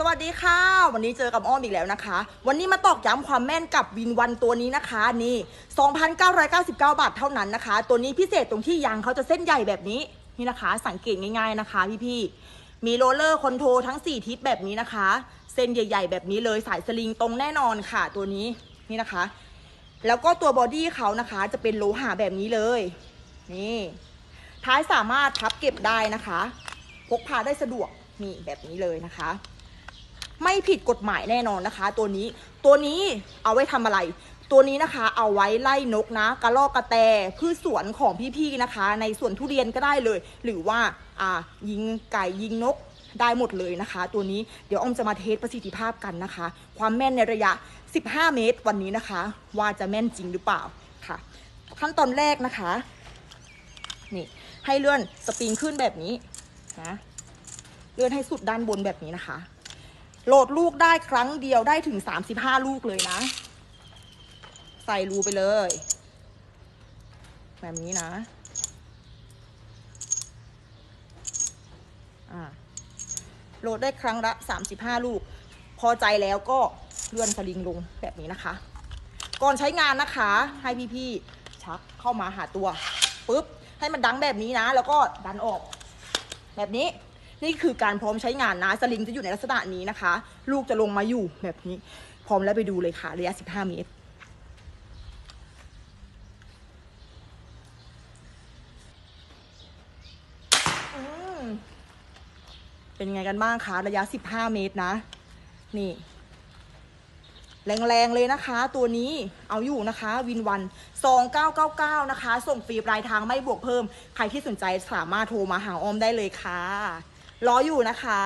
สวัสดีค่ะ วันนี้เจอกับอ้อมอีกแล้วนะคะ วันนี้มาตอกย้ำความแม่นกับวินวันตัวนี้นะคะ นี่ 2,999 บาทเท่านั้นนะคะ ตัวนี้พิเศษตรงที่ยางเขาจะเส้นใหญ่แบบนี้นี่นะคะ สังเกตง่ายๆนะคะ พี่ๆมีโรลเลอร์คอนโทรทั้ง 4 ทิศแบบนี้นะคะ เส้นใหญ่ ๆ แบบนี้เลยสายสลิงตรงแน่นอนค่ะ ตัวนี้นี่นะคะ แล้วก็ตัวบอดี้เขานะคะจะเป็นโลหะแบบนี้เลย นี่ ท้ายสามารถพับเก็บได้นะคะ พกพาได้สะดวกนี่แบบนี้เลยนะคะ ไม่ผิดกฎหมายแน่นอนนะคะ ตัวนี้ตัวนี้เอาไว้ทำอะไร ตัวนี้นะคะ เอาไว้ไล่นกนะ กระรอกกระแตพืชสวนของพี่ๆนะคะ ในสวนทุเรียนก็ได้เลย หรือว่าอ่ายิงไก่ยิงนกได้หมดเลยนะคะ ตัวนี้เดี๋ยวอ้อมจะมาเทสประสิทธิภาพกันนะคะ ความแม่นในระยะ 15 เมตรวันนี้นะคะ ว่าจะแม่นจริงหรือเปล่าค่ะ ขั้นตอนแรกนะคะนี่ให้เลื่อนสปริงขึ้นแบบนี้นะเลื่อนให้สุดด้านบนแบบนี้นะคะ โหลดลูกได้ครั้งเดียวได้ถึง 35 ลูกเลยนะ ใส่รูไปเลย แบบนี้นะอ่าโหลดได้ครั้งละ 35 ลูก พอใจแล้วก็เลื่อนสลิงลงแบบนี้นะคะ ก่อนใช้งานนะคะ ให้พี่ๆชักเข้ามาหาตัวปุ๊บ ให้มันดังแบบนี้นะ แล้วก็ดันออก แบบนี้ นี่คือการพร้อมใช้งานนะสลิงจะอยู่ในลักษณะนี้นะคะ ลูกจะลงมาอยู่แบบนี้ พร้อมแล้วไปดูเลยค่ะ ระยะ 15 เมตรเป็นไงกันบ้างคะระยะ 15 เมตรนะ นี่ แรงๆเลยนะคะ ตัวนี้เอาอยู่นะคะวินวัน 2999 นะคะ ส่งฟรีปลายทางไม่บวกเพิ่ม ใครที่สนใจสามารถโทรมาหาออมได้เลยค่ะ รออยู่นะคะ